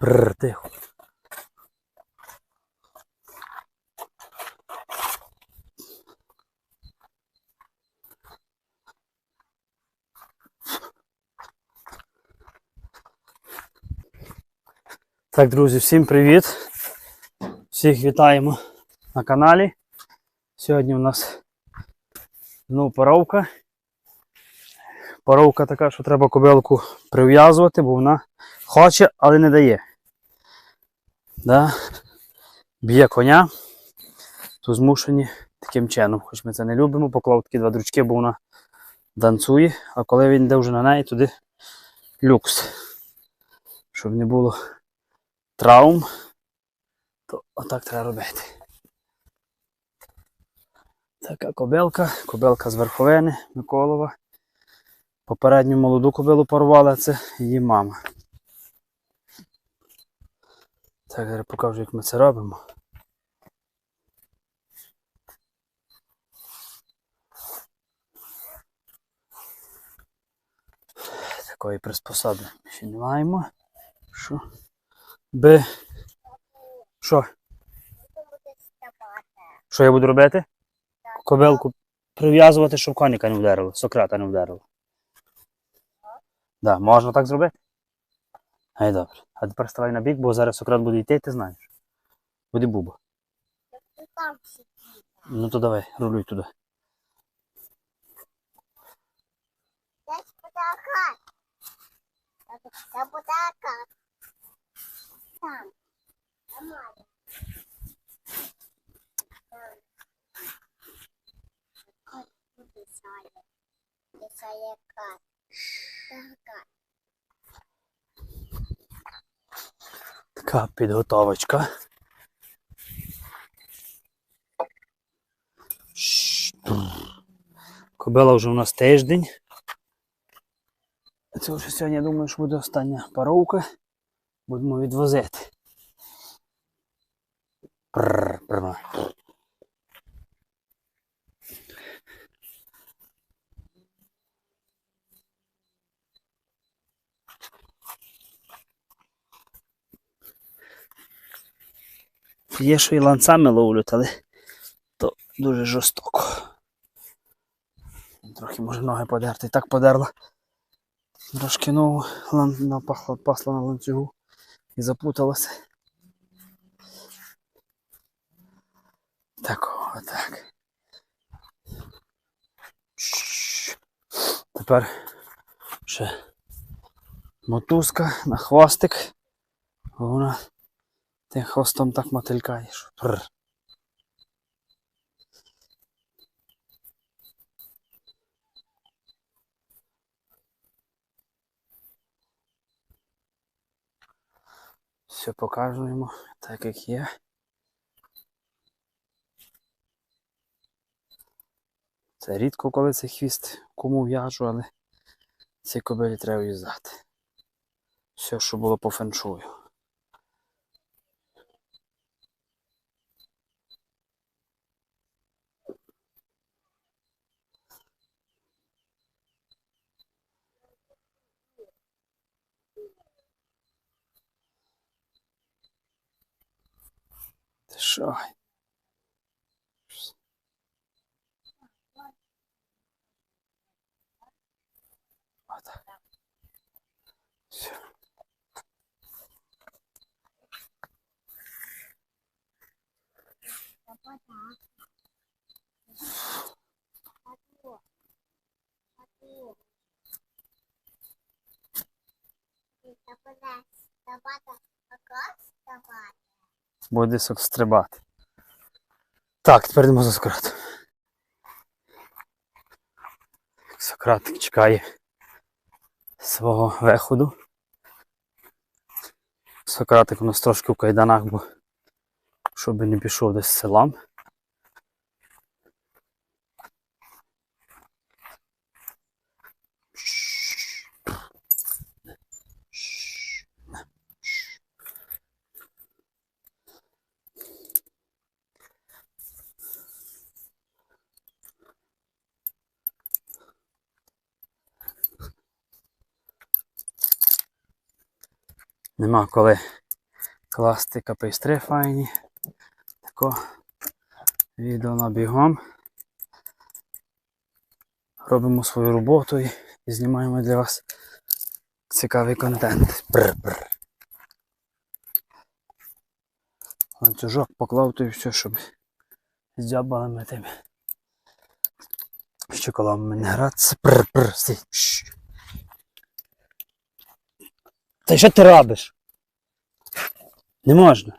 Бррр, тихо. Так, друзі, всім привіт! Всіх вітаємо на каналі. Сьогодні у нас знову паровка. Паровка така, що треба кобилку прив'язувати, бо вона хоче, але не дає. Да? Б'є коня, то змушені таким чином. Хоч ми це не любимо, поклав такі два дручки, бо вона танцює, а коли він йде вже на неї, туди люкс. Щоб не було травм, то отак треба робити. Така кобилка, кобилка з верховини Миколова. Попередню молоду кобилу порвала, це її мама. Так, зараз покажу, як ми це робимо. Такої приспособи ми ще не маємо. Що? Би. Що? Що я буду робити? Кобилку прив'язувати, щоб коніка не вдарило, сократа не вдарило. Да, можна так зробити? Ай, добре. А тепер ставай на бік, бо зараз Сократ буде йти, ти знаєш. Буде буба. Ну то давай, рулюй туди. Така підготовочка. Кобила вже у нас тиждень. Це вже сьогодні, я думаю, що буде остання паровка. Будемо відвозити. Прррр, Є, що і ланцами ловлять, але то дуже жорстоко. Трохи може ноги подерти. Так подерла. Трошки ногу напахла, пасла на ланцюгу і заплуталася. Так, отак. Тепер ще мотузка на хвостик. Вона тим хвостом так мотилькає. що пррр. Все покажемо так, як є. Це рідко, коли цей хвіст кому в'яжу, але цій кобилі треба в'язати. Все, що було по феншую. Що? Отак. Все. Буде стрибати. Так, тепер йдемо за Сократом. Сократик чекає свого виходу. Сократик у нас трошки в кайданах, бо щоб не пішов десь селам. Нема коли класти капейстри файні. Тако відео на бігом. Робимо свою роботу і, знімаємо для вас цікавий контент. Брр-брр. Ланцюжок поклав то все, щоб з дзябалами тими. Щоколами не гратися. Брр-брр. Та що ти робиш? Не можна.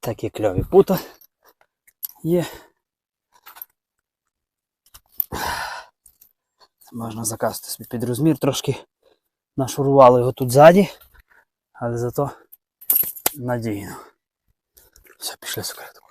Такі кльові пута є. Можна закасти собі під розмір трошки. Нашурували його тут ззаді, але зато надійно. Все, пішли секретку.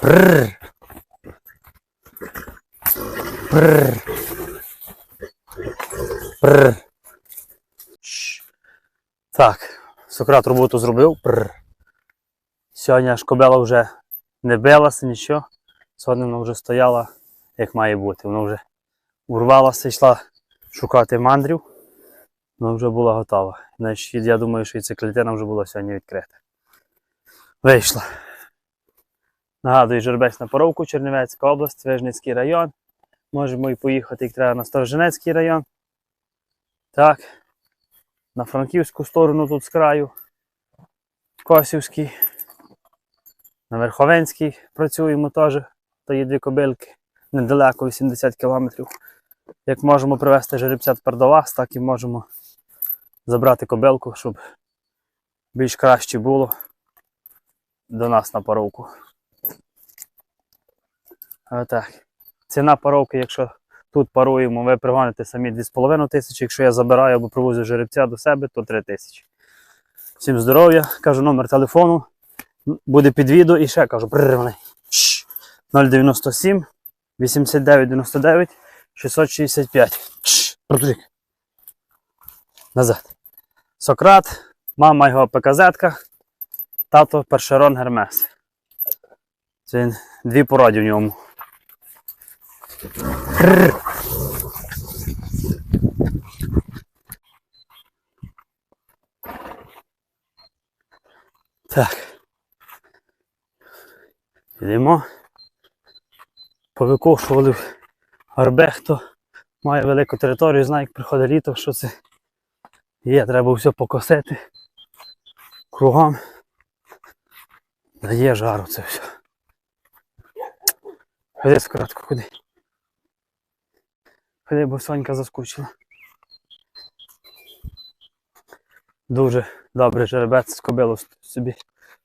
Прррр. Прррр. Прррр. Так, Сократ роботу зробив. Прррр. Сьогодні аж кобела вже не билася, нічого. Сьогодні вона вже стояла, як має бути. Вона вже урвалася, йшла шукати мандрів. Вона вже була готова. Значить, я думаю, що і ця клітина вже була сьогодні відкрита. Вийшла. Нагадую, жеребець на поровку, Чернівецька область, Вижницький район. Можемо і поїхати, як треба, на Сторожинецький район. Так. На Франківську сторону тут з краю. Косівський. На Верховенський працюємо теж. То є дві кобилки. Недалеко 80 кілометрів. Як можемо привезти жеребця тепер до вас, так і можемо забрати кобилку, щоб більш краще було до нас на паровку. Отак. Ціна паровки, якщо тут паруємо, ви пригоните самі 2,5 тисячі. Якщо я забираю або привозю жеребця до себе, то 3 тисячі. Всім здоров'я, кажу номер телефону. Буде під відео і ще кажу, прирваний. 097 89 99 665. Шш, Назад. Сократ, мама його ПКЗ-ка, тато першерон Гермес. Це дві породі в ньому. Так. Йдемо. Повикошували горбе, хто має велику територію, знає, як приходить літо, що це є, треба все покосити кругом. Дає жару це все. Ходи скоротко, ходи. Ходи, бо Сонька заскучила. Дуже добре жеребець з кобилу собі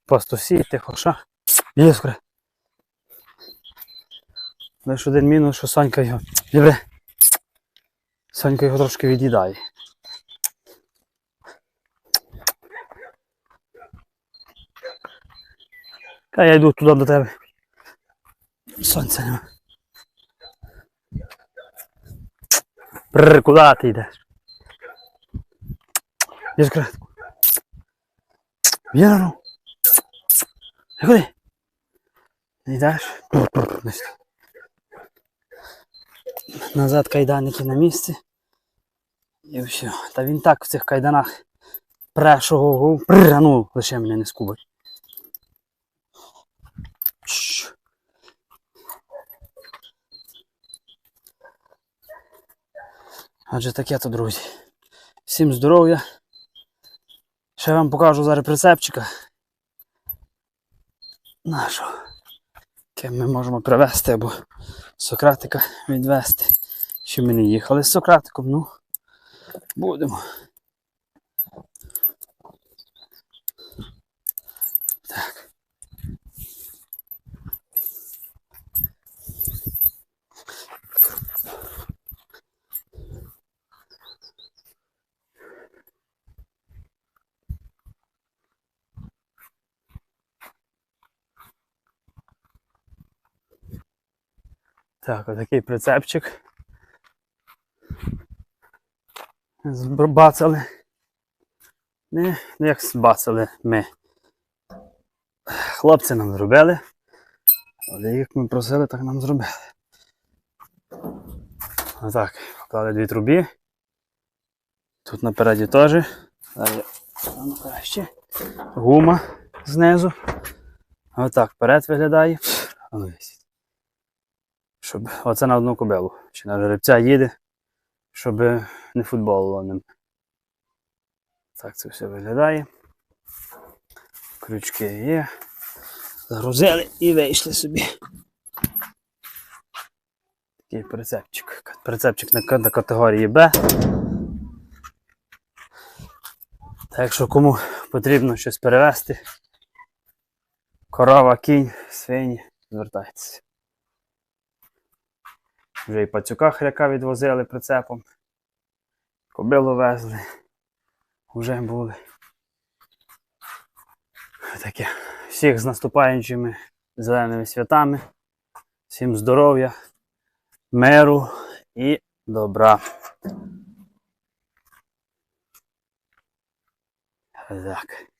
просто сіяти, хоша. Є скоро. Лише один мінус, що Сонька його. Добре. Сонька його трошки від'їдає. Та я йду туди до тебе. Сонця нема. Прррр, куди ти йдеш? Йдеш кратку. Вірно. Куди? Не йдеш? Назад кайданики на місці. І все. Та він так в цих кайданах прешого. Прррр, а ну, лише мене не скубать. Адже таке то, друзі. Всім здоров'я. Ще вам покажу зараз прицепчика. Нашого. Яким ми можемо привезти або Сократика відвести. Ще ми не їхали з Сократиком, ну будемо. Так, отакий прицепчик. Збацали. Не, не як збацали ми. Хлопці нам зробили. Але як ми просили, так нам зробили. Отак, поклали дві трубі. Тут напереді теж. Далі краще. Гума знизу. Отак вперед виглядає. Щоб оце на одну кобилу. Чи на жеребця їде, щоб не футболило ним. Так це все виглядає. Крючки є. Загрузили і вийшли собі. Такий прицепчик. Прицепчик на, на категорії Б. Так що кому потрібно щось перевезти, корова, кінь, свині, звертайтеся. Вже і пацюка хряка відвозили прицепом. Кобилу везли. Вже були. Таке. Всіх з наступаючими зеленими святами. Всім здоров'я, миру і добра. Так.